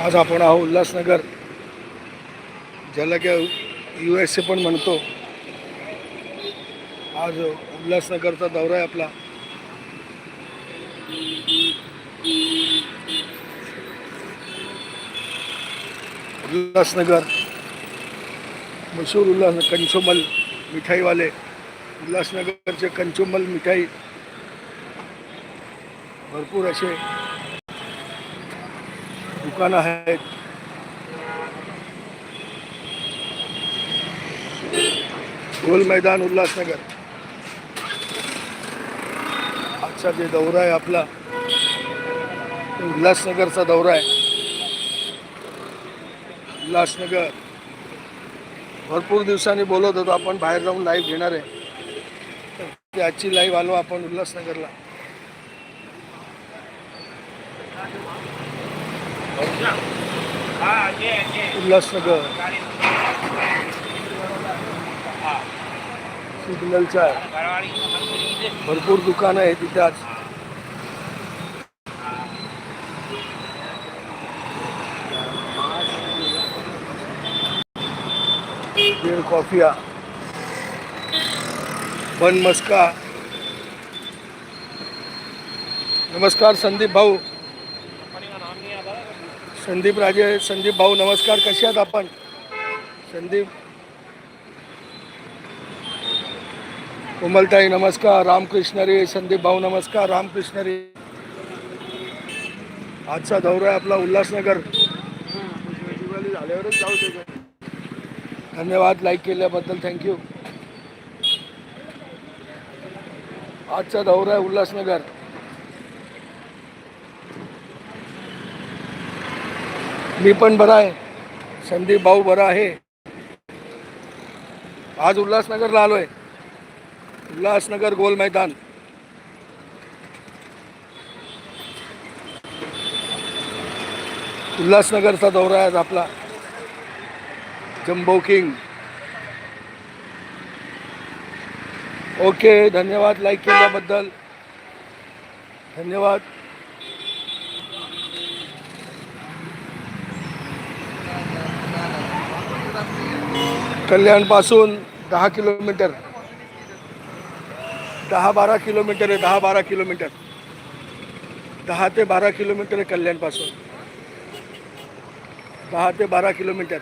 आज आपण आहो उल्हासनगर. ज्याला की यू एस ए पण म्हणतो. आज उल्हासनगरचा दौरा आहे आपला. उल्हासनगर. मशहूर उल्हास कंचोमल मिठाईवाले. उल्हासनगरचे कंचोमल मिठाई. भरपूर असे दुकानं आहेत. गोल मैदान उल्हासनगर. आजचा जे दौरा आहे आपला उल्हासनगरचा दौरा आहे. उल्हासनगर. भरपूर दिवसांनी बोलत होतो आपण बाहेर जाऊन लाईव्ह घेणार आहे. तर आजची लाईव्ह आलो आपण उल्हासनगरला. उल्हासनगर. सिग्नलच्या भरपूर दुकानं आहे तिथे आज. बेड कॉफिया बन मस्का. नमस्कार संदीप भाऊ. संदीप राजे संदीप भाऊ नमस्कार कसे आहात आपण? संदीप. कोमलताई नमस्कार. रामकृष्ण रे संदीप भाऊ नमस्कार. रामकृष्ण रे. आजचा दौरा आहे आपला उल्हासनगर. झाल्यावरच जाऊ दे धन्यवाद लाईक केल्याबद्दल थँक्यू आजचा दौरा आहे उल्हासनगर. मी पण बरा आहे. संदीप भाऊ बरा आहे. आज उल्हासनगरला आलो आहे उल्हासनगर गोल मैदान. उल्हासनगरचा दौरा आहे आज आपला. Jumbo king. ओके धन्यवाद लाईक केल्याबद्दल. धन्यवाद. कल्याणपासून दहा किलोमीटर. दहा बारा किलोमीटर आहे दहा बारा किलोमीटर. दहा ते बारा किलोमीटर आहे कल्याणपासून. दहा ते बारा किलोमीटर.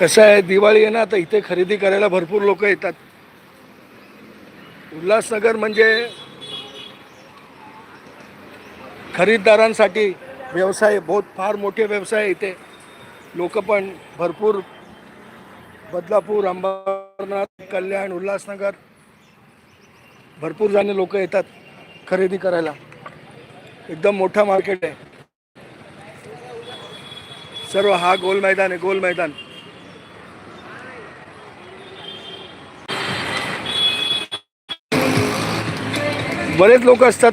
कसं आहे दिवाळी आहे ना आता इथे खरेदी करायला भरपूर लोक येतात. उल्हासनगर म्हणजे खरीददारांसाठी व्यवसाय बहुत फार मोठे व्यवसाय इथे. लोक पण भरपूर बदलापूर अंबरनाथ कल्याण उल्हासनगर भरपूर जाणे लोक येतात खरेदी करायला. एकदम मोठा मार्केट आहे. सर्व हा गोल मैदान आहे गोल मैदान. बरेच लोक असतात.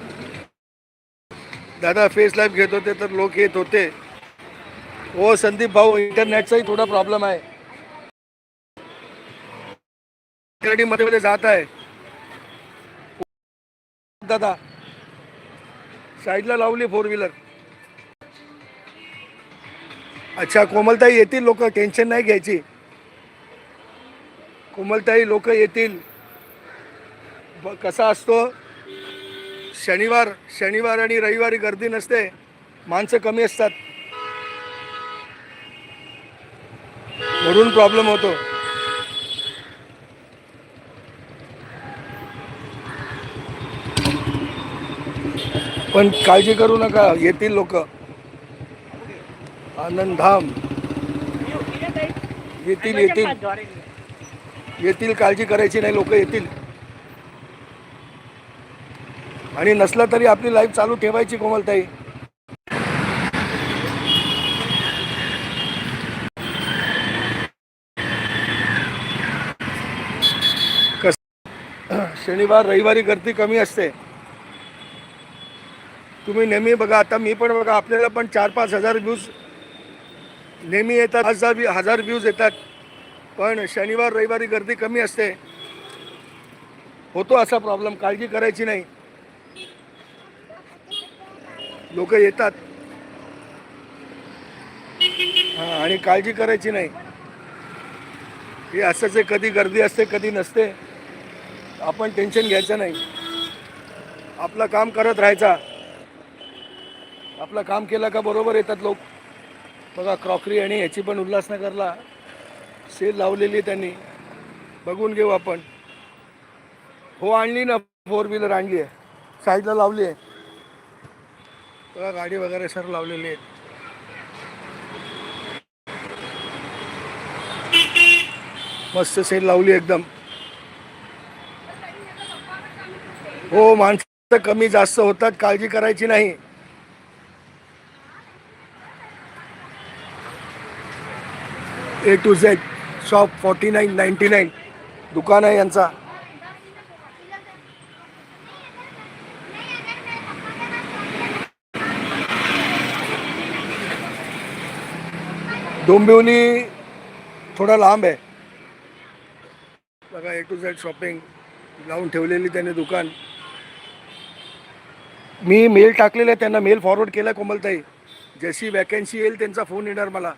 दादा फेस लाईव्ह घेत होते तर लोक येत होते. हो संदीप भाऊ इंटरनेटचाही थोडा प्रॉब्लेम आहे. मध्ये मध्ये जात आहे. दादा साईडला लावली फोर व्हीलर अच्छा कोमलताई येतील लोक टेन्शन नाही घ्यायची. कोमलताई लोक येतील. कसा असतो? शनिवार शनिवार आणि रविवारी गर्दी नसते. माणसं कमी असतात. म्हणून प्रॉब्लेम होतो. पण काळजी करू नका येतील लोक. आनंदधाम. येतील येतील. येतील काळजी करायची नाही लोक येतील. आणि नसलं तरी आपली लाईफ चालू ठेवायची कोमलताई. कस शनिवार रविवारी गर्दी कमी असते. तुम्ही नेहमी बघा आता मी पण बघा आपल्याला पण चार पाच हजार व्ह्यूज नेहमी येतात हजार हजार व्ह्यूज येतात. पण शनिवार रविवारी गर्दी कमी असते. होतो असा प्रॉब्लेम काळजी करायची नाही. लोक येतात. हा आणि काळजी करायची नाही. हे असंच आहे कधी गर्दी असते कधी नसते. आपण टेन्शन घ्यायचं नाही. आपलं काम करत राहायचा. आपलं काम केलं का बरोबर येतात लोक. बघा क्रॉकरी आणि ह्याची पण उल्हासनगरला सेल लावलेली आहे त्यांनी. बघून घेऊ आपण. हो आणली ना फोर व्हीलर आणली आहे. साईडला लावली आहे. बघा गाडी वगैरे सर लावलेली आहेत. मस्त सेल लावली एकदम. हो माणसं कमी जास्त होतात काळजी करायची नाही. A to Z shop forty nine ninety nine दुकान आहे यांचा. डोंबिवली थोडा लांब आहे. बघा ए टू झेड शॉपिंग लावून ठेवलेली त्याने दुकान. मी मेल टाकलेला आहे त्यांना मेल फॉरवर्ड केला कोमलताई. जशी वॅकन्सी येईल त्यांचा फोन येणार मला.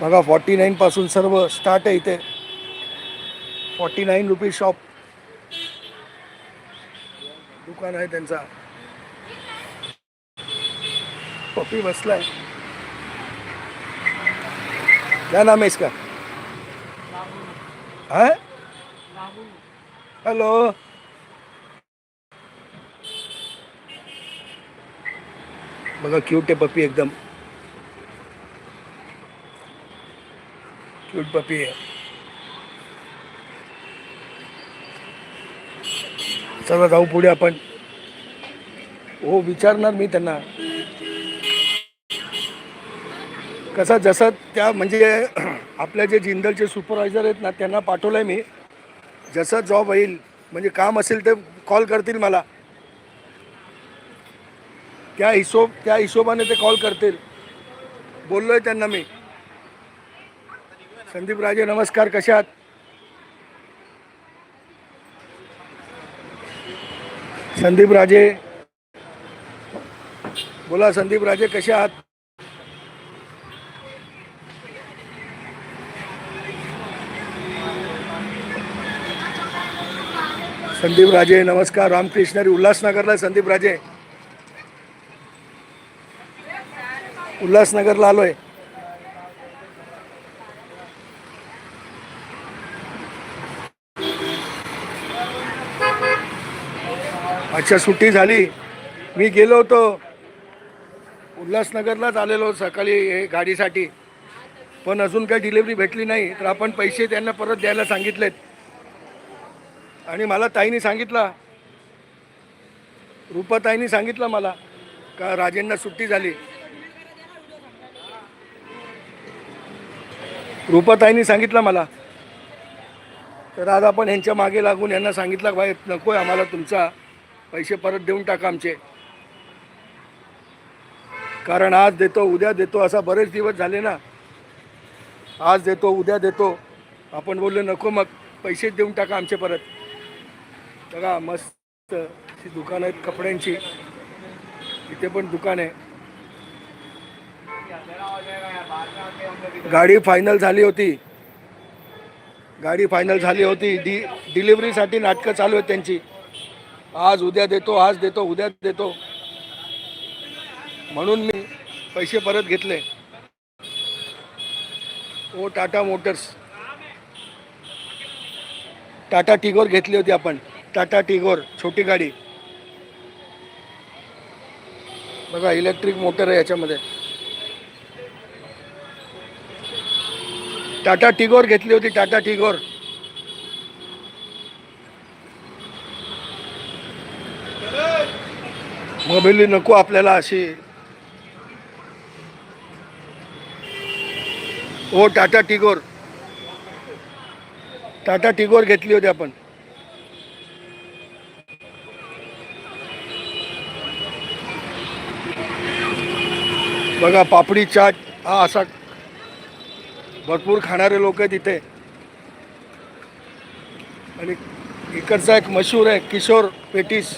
बघा फॉर्टी नाईनपासून सर्व स्टार्ट आहे इथे. फॉर्टी नाईन रुपीज शॉप दुकान आहे त्यांचा. पप्पी बसलाय. क्या नाम है इसका है? हेलो. बघा क्यूट आहे पप्पी एकदम. क्यूट पप्पी आहे. चला जाऊ पुढे आपण. हो विचारणार मी त्यांना. कसा जसं त्या म्हणजे आपल्या जे जिंदलचे सुपरवायझर आहेत ना त्यांना पाठवलं आहे मी. जसं जॉब होईल म्हणजे काम असेल ते कॉल करतील मला. त्या हिशोब त्या हिशोबाने ते कॉल करतील. बोललो आहे त्यांना मी. संदीप राजे नमस्कार कशा आहात? संदीप राजे बोला संदीप राजे कसे आहात? संदीप राजे नमस्कार. रामकृष्णरी उल्हासनगरला संदीप राजे. उल्हासनगरला आलोय. अच्छा सुट्टी झाली. मी गेलो होतो. उल्हासनगरलाच आलेलो सकाळी हे गाडीसाठी. पण अजून काही डिलेवरी भेटली नाही तर आपण पैसे त्यांना परत द्यायला सांगितलेत. आणि मला ताईने सांगितलं रुपाताईने सांगितलं मला का राजेंना सुट्टी झाली. रुपाताईने सांगितलं मला तर आज आपण ह्यांच्या मागे लागून यांना सांगितलं भाई नको आहे आम्हाला तुमचा पैसे परत देऊन टाका आमचे. कारण आज देतो उद्या देतो असा बरेच दिवस झाले ना. आज देतो उद्या देतो. आपण बोललो नको मग पैसेच देऊन टाका आमचे परत. बघा मस्त ही दुकान आहेत कपड्यांची. इथे पण दुकान आहे. गाडी फायनल झाली होती. गाडी फायनल झाली होती. डी डिलिव्हरीसाठी नाटकं चालू आहेत त्यांची. आज उद्या देतो आज देतो उद्या देतो. म्हणून मी पैसे परत घेतले. ओ टाटा मोटर्स. टाटा टिगोर घेतली होती आपण. टाटा टिगोर छोटी गाडी. बघा इलेक्ट्रिक मोटर आहे याच्यामध्ये. टाटा टिगोर घेतली होती टाटा टिगोर. मोबिली नको आपल्याला अशी. हो टाटा टिगोर. टाटा टिगोर घेतली होती आपण. बघा पापडी चाट हा असा भरपूर खाणारे लोक आहेत इथे. आणि इकडचा एक मशहूर आहे किशोर पेटीस.